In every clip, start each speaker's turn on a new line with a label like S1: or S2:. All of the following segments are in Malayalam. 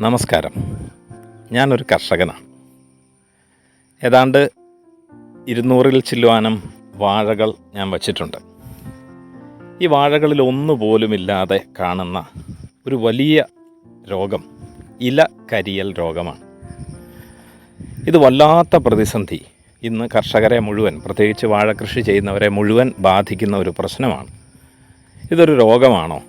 S1: നമസ്കാരം. ഞാനൊരു കർഷകനാണ്. ഏതാണ്ട് ഇരുന്നൂറിൽ ചില്ലുവാനം വാഴകൾ ഞാൻ വച്ചിട്ടുണ്ട്. ഈ വാഴകളിൽ ഒന്നുപോലുമില്ലാതെ കാണുന്ന ഒരു വലിയ രോഗം ഇല കരിയൽ രോഗമാണ്. ഇത് വല്ലാത്ത പ്രതിസന്ധി. ഇന്ന് കർഷകരെ മുഴുവൻ പ്രത്യേകിച്ച് വാഴ കൃഷി ചെയ്യുന്നവരെ മുഴുവൻ ബാധിക്കുന്ന ഒരു പ്രശ്നമാണ്. ഇതൊരു രോഗമാണോ?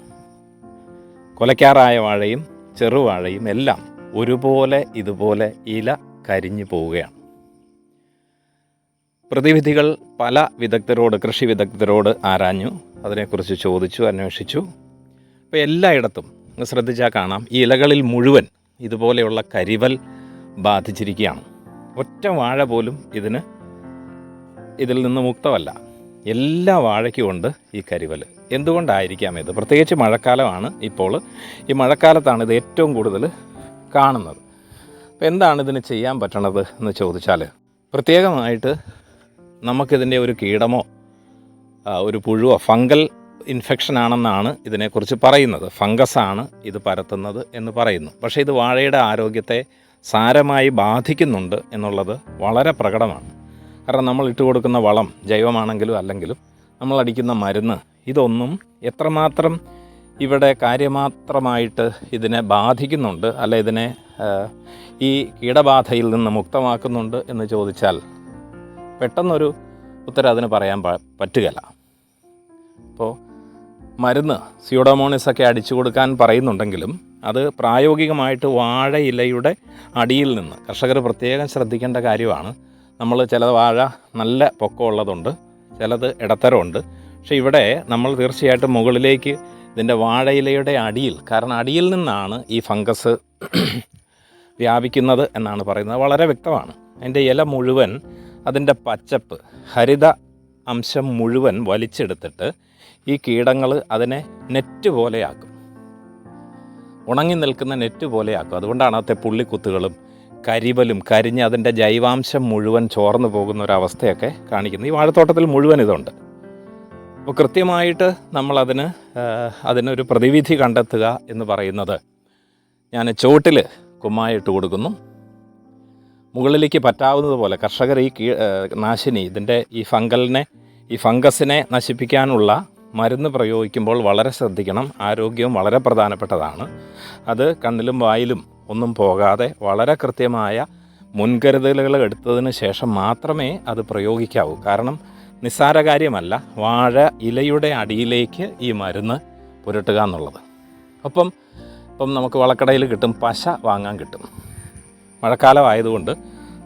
S1: കൊലയ്ക്കാറായ വാഴയും ചെറുവാഴയും എല്ലാം ഒരുപോലെ ഇതുപോലെ ഇല കരിഞ്ഞു പോവുകയാണ്. പ്രതിവിധികൾ പല വിദഗ്ധരോട് കൃഷി വിദഗ്ധരോട് ആരാഞ്ഞു അതിനെക്കുറിച്ച് ചോദിച്ചു അന്വേഷിച്ചു. അപ്പോൾ എല്ലായിടത്തും ശ്രദ്ധിച്ചാൽ കാണാം ഈ ഇലകളിൽ മുഴുവൻ ഇതുപോലെയുള്ള കരിവൽ ബാധിച്ചിരിക്കുകയാണ്. ഒറ്റ വാഴ പോലും ഇതിന് ഇതിൽ നിന്ന് മുക്തമല്ല. എല്ലാ വാഴയ്ക്കുമുണ്ട് ഈ കരിവൽ. എന്തുകൊണ്ടായിരിക്കാം ഇത്? പ്രത്യേകിച്ച് മഴക്കാലമാണ് ഇപ്പോൾ ഈ മഴക്കാലത്താണ് ഇത് ഏറ്റവും കൂടുതൽ കാണുന്നത്. അപ്പോൾ എന്താണ് ഇതിന് ചെയ്യാൻ പറ്റണത് എന്ന് ചോദിച്ചാൽ പ്രത്യേകമായിട്ട് നമുക്കിതിന്റെ ഒരു കീടമോ ഒരു പുഴുവോ ഫംഗൽ ഇൻഫെക്ഷൻ ആണെന്നാണ് ഇതിനെക്കുറിച്ച് പറയുന്നത്. ഫംഗസാണ് ഇത് പരത്തുന്നത് എന്ന് പറയുന്നു. പക്ഷേ ഇത് വാഴയുടെ ആരോഗ്യത്തെ സാരമായി ബാധിക്കുന്നുണ്ട് എന്നുള്ളത് വളരെ പ്രകടമാണ്. കാരണം നമ്മൾ ഇട്ട് കൊടുക്കുന്ന വളം ജൈവമാണെങ്കിലും അല്ലെങ്കിലും നമ്മളടിക്കുന്ന മരുന്ന് ഇതൊന്നും എത്രമാത്രം ഇവിടെ കാര്യമാത്രമായിട്ട് ഇതിനെ ബാധിക്കുന്നുണ്ട് അല്ല ഇതിനെ ഈ കീടബാധയിൽ നിന്ന് മുക്തമാക്കുന്നുണ്ട് എന്ന് ചോദിച്ചാൽ പെട്ടെന്നൊരു ഉത്തരം അതിന് പറയാൻ പറ്റുകയല്ല. അപ്പോൾ മരുന്ന് സ്യൂഡോമോണിസ് ഒക്കെ അടിച്ചു കൊടുക്കാൻ പറയുന്നുണ്ടെങ്കിലും അത് പ്രായോഗികമായിട്ട് വാഴയിലയുടെ അടിയിൽ നിന്ന് കർഷകർ പ്രത്യേകം ശ്രദ്ധിക്കേണ്ട കാര്യമാണ്. നമ്മൾ ചില വാഴ നല്ല പൊക്കമുള്ളതുണ്ട് ചിലത് ഇടത്തരമുണ്ട്. പക്ഷേ ഇവിടെ നമ്മൾ തീർച്ചയായിട്ടും മുകളിലേക്ക് ഇതിന്റെ വാഴയിലയുടെ അടിയിൽ കാരണം അടിയിൽ നിന്നാണ് ഈ ഫംഗസ് വ്യാപിക്കുന്നത് എന്നാണ് പറയുന്നത്. വളരെ വ്യക്തമാണ്. അതിന്റെ ഇല മുഴുവൻ അതിന്റെ പച്ചപ്പ് ഹരിത അംശം മുഴുവൻ വലിച്ചെടുത്തിട്ട് ഈ കീടങ്ങൾ അതിനെ നെറ്റ് പോലെയാക്കും. ഉണങ്ങി നിൽക്കുന്ന നെറ്റ് പോലെയാക്കും. അതുകൊണ്ടാണ് അത്തെ പുള്ളിക്കുത്തുകളും കരിവലും കരിഞ്ഞ് അതിന്റെ ജൈവാംശം മുഴുവൻ ചോർന്നു പോകുന്ന ഒരവസ്ഥയൊക്കെ കാണിക്കുന്നത്. ഈ വാഴത്തോട്ടത്തിൽ മുഴുവൻ ഇതുണ്ട്. അപ്പോൾ കൃത്യമായിട്ട് നമ്മളതിന് അതിനൊരു പ്രതിവിധി കണ്ടെത്തുക എന്ന് പറയുന്നത് ഞാൻ ചുവട്ടിൽ കുമ്മായിട്ട് കൊടുക്കുന്നു. മുകളിലേക്ക് പറ്റാവുന്നതുപോലെ കർഷകർ ഈ കീ നാശിനി ഇതിന്റെ ഈ ഫംഗലിനെ ഈ ഫംഗസിനെ നശിപ്പിക്കാനുള്ള മരുന്ന് പ്രയോഗിക്കുമ്പോൾ വളരെ ശ്രദ്ധിക്കണം. ആരോഗ്യവും വളരെ പ്രധാനപ്പെട്ടതാണ്. അത് കണ്ണിലും വായിലും ഒന്നും പോകാതെ വളരെ കൃത്യമായ മുൻകരുതലുകൾ എടുത്തതിന് ശേഷം മാത്രമേ അത് പ്രയോഗിക്കാവൂ. കാരണം നിസ്സാര കാര്യമല്ല വാഴ ഇലയുടെ അടിയിലേക്ക് ഈ മരുന്ന് പുരട്ടുക എന്നുള്ളത്. അപ്പം ഇപ്പം നമുക്ക് വളക്കടയിൽ കിട്ടും പശ വാങ്ങാൻ കിട്ടും. മഴക്കാലം ആയതുകൊണ്ട്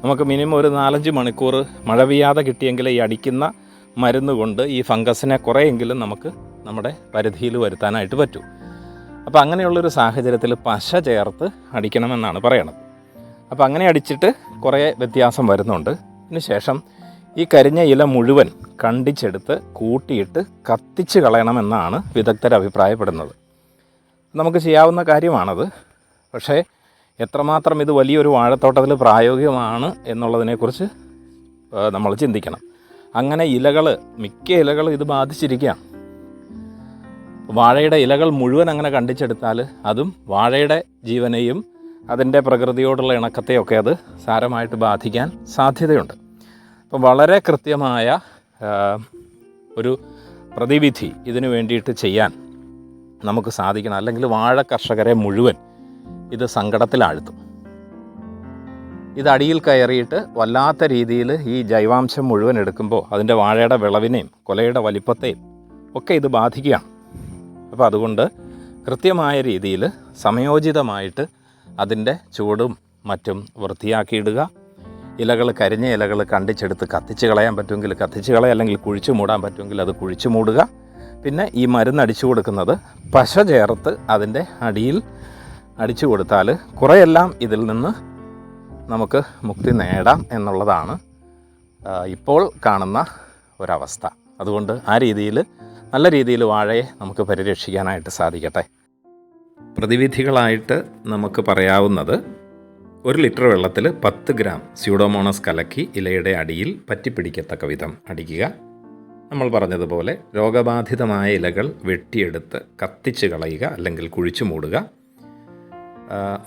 S1: നമുക്ക് മിനിമം ഒരു നാലഞ്ച് മണിക്കൂർ മഴ പെയ്യാതെ കിട്ടിയെങ്കിൽ ഈ അടിക്കുന്ന മരുന്ന് കൊണ്ട് ഈ ഫംഗസിനെ കുറേയെങ്കിലും നമുക്ക് നമ്മുടെ പരിധിയിൽ വരുത്താനായിട്ട് പറ്റൂ. അപ്പോൾ അങ്ങനെയുള്ളൊരു സാഹചര്യത്തിൽ പശ ചേർത്ത് അടിക്കണമെന്നാണ് പറയണത്. അപ്പോൾ അങ്ങനെ അടിച്ചിട്ട് കുറേ വ്യത്യാസം വരുന്നുണ്ട്. അതിന് ശേഷം ഈ കരിഞ്ഞ ഇല മുഴുവൻ കണ്ടിച്ചെടുത്ത് കൂട്ടിയിട്ട് കത്തിച്ച് കളയണമെന്നാണ് വിദഗ്ധർ അഭിപ്രായപ്പെടുന്നത്. നമുക്ക് ചെയ്യാവുന്ന കാര്യമാണത്. പക്ഷേ എത്രമാത്രം ഇത് വലിയൊരു വാഴത്തോട്ടത്തിൽ പ്രായോഗികമാണ് എന്നുള്ളതിനെക്കുറിച്ച് നമ്മൾ ചിന്തിക്കണം. അങ്ങനെ ഇലകൾ മിക്ക ഇലകൾ ഇത് ബാധിച്ചിരിക്കുകയാണ്. വാഴയുടെ ഇലകൾ മുഴുവൻ അങ്ങനെ കണ്ടിച്ചെടുത്താൽ അതും വാഴയുടെ ജീവനെയും അതിന്റെ പ്രകൃതിയോടുള്ള ഇണക്കത്തെയൊക്കെ അത് സാരമായിട്ട് ബാധിക്കാൻ സാധ്യതയുണ്ട്. അപ്പം വളരെ കൃത്യമായ ഒരു പ്രതിവിധി ഇതിനു വേണ്ടിയിട്ട് ചെയ്യാൻ നമുക്ക് സാധിക്കണം. അല്ലെങ്കിൽ വാഴ കർഷകരെ മുഴുവൻ ഇത് സങ്കടത്തിലാഴ്ത്തും. ഇത് അടിയിൽ കയറിയിട്ട് വല്ലാത്ത രീതിയിൽ ഈ ജൈവാംശം മുഴുവൻ എടുക്കുമ്പോൾ അതിന്റെ വാഴയുടെ വിളവിനെയും കൊലയുടെ വലിപ്പത്തെയും ഒക്കെ ഇത് ബാധിക്കുകയാണ്. അപ്പോൾ അതുകൊണ്ട് കൃത്യമായ രീതിയിൽ സമയോചിതമായിട്ട് അതിന്റെ ചൂടും മറ്റും വൃത്തിയാക്കിയിടുക. ഇലകൾ കരിഞ്ഞ ഇലകൾ കണ്ടിച്ചെടുത്ത് കത്തിച്ച് കളയാൻ പറ്റുമെങ്കിൽ കത്തിച്ച് കളയുക അല്ലെങ്കിൽ കുഴിച്ചു മൂടാൻ പറ്റുമെങ്കിൽ അത് കുഴിച്ചു മൂടുക. പിന്നെ ഈ മരുന്ന് അടിച്ചു കൊടുക്കുന്നത് പശ ചേർത്ത് അതിന്റെ അടിയിൽ അടിച്ചു കൊടുത്താൽ കുറേയെല്ലാം ഇതിൽ നിന്ന് നമുക്ക് മുക്തി നേടാം എന്നുള്ളതാണ് ഇപ്പോൾ കാണുന്ന ഒരവസ്ഥ. അതുകൊണ്ട് ആ രീതിയിൽ നല്ല രീതിയിൽ വാഴയെ നമുക്ക് പരിരക്ഷിക്കാനായിട്ട് സാധിക്കട്ടെ. പ്രതിവിധികളായിട്ട് നമുക്ക് പറയാവുന്നത് ഒരു ലിറ്റർ വെള്ളത്തിൽ പത്ത് ഗ്രാം സ്യൂഡോമോണസ് കലക്കി ഇലയുടെ അടിയിൽ പറ്റിപ്പിടിക്കത്തക്ക വിധം അടിക്കുക. നമ്മൾ പറഞ്ഞതുപോലെ രോഗബാധിതമായ ഇലകൾ വെട്ടിയെടുത്ത് കത്തിച്ച് കളയുക അല്ലെങ്കിൽ കുഴിച്ചു മൂടുക.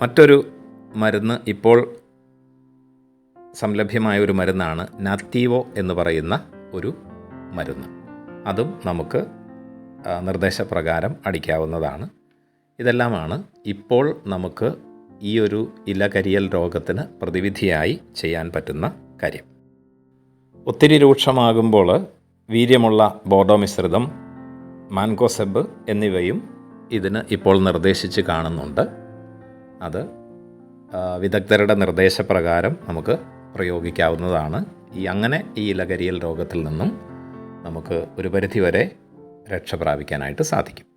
S1: മറ്റൊരു മരുന്ന് ഇപ്പോൾ സംലഭ്യമായ ഒരു മരുന്നാണ് നാത്തീവോ എന്ന് പറയുന്ന ഒരു മരുന്ന്. അതും നമുക്ക് നിർദ്ദേശപ്രകാരം അടിക്കാവുന്നതാണ്. ഇതെല്ലാമാണ് ഇപ്പോൾ നമുക്ക് ഈ ഒരു ഇലകരിയൽ രോഗത്തിന് പ്രതിവിധിയായി ചെയ്യാൻ പറ്റുന്ന കാര്യം. ഒത്തിരി രൂക്ഷമാകുമ്പോൾ വീര്യമുള്ള ബോർഡോ മിശ്രിതം മാൻകോസെബ് എന്നിവയും ഇതിന് ഇപ്പോൾ നിർദ്ദേശിച്ച് കാണുന്നുണ്ട്. അത് വിദഗ്ധരുടെ നിർദ്ദേശപ്രകാരം നമുക്ക് പ്രയോഗിക്കാവുന്നതാണ്. ഈ അങ്ങനെ ഈ ഇലകരിയൽ രോഗത്തിൽ നിന്നും നമുക്ക് ഒരു പരിധിവരെ രക്ഷ പ്രാപിക്കാനായിട്ട് സാധിക്കും.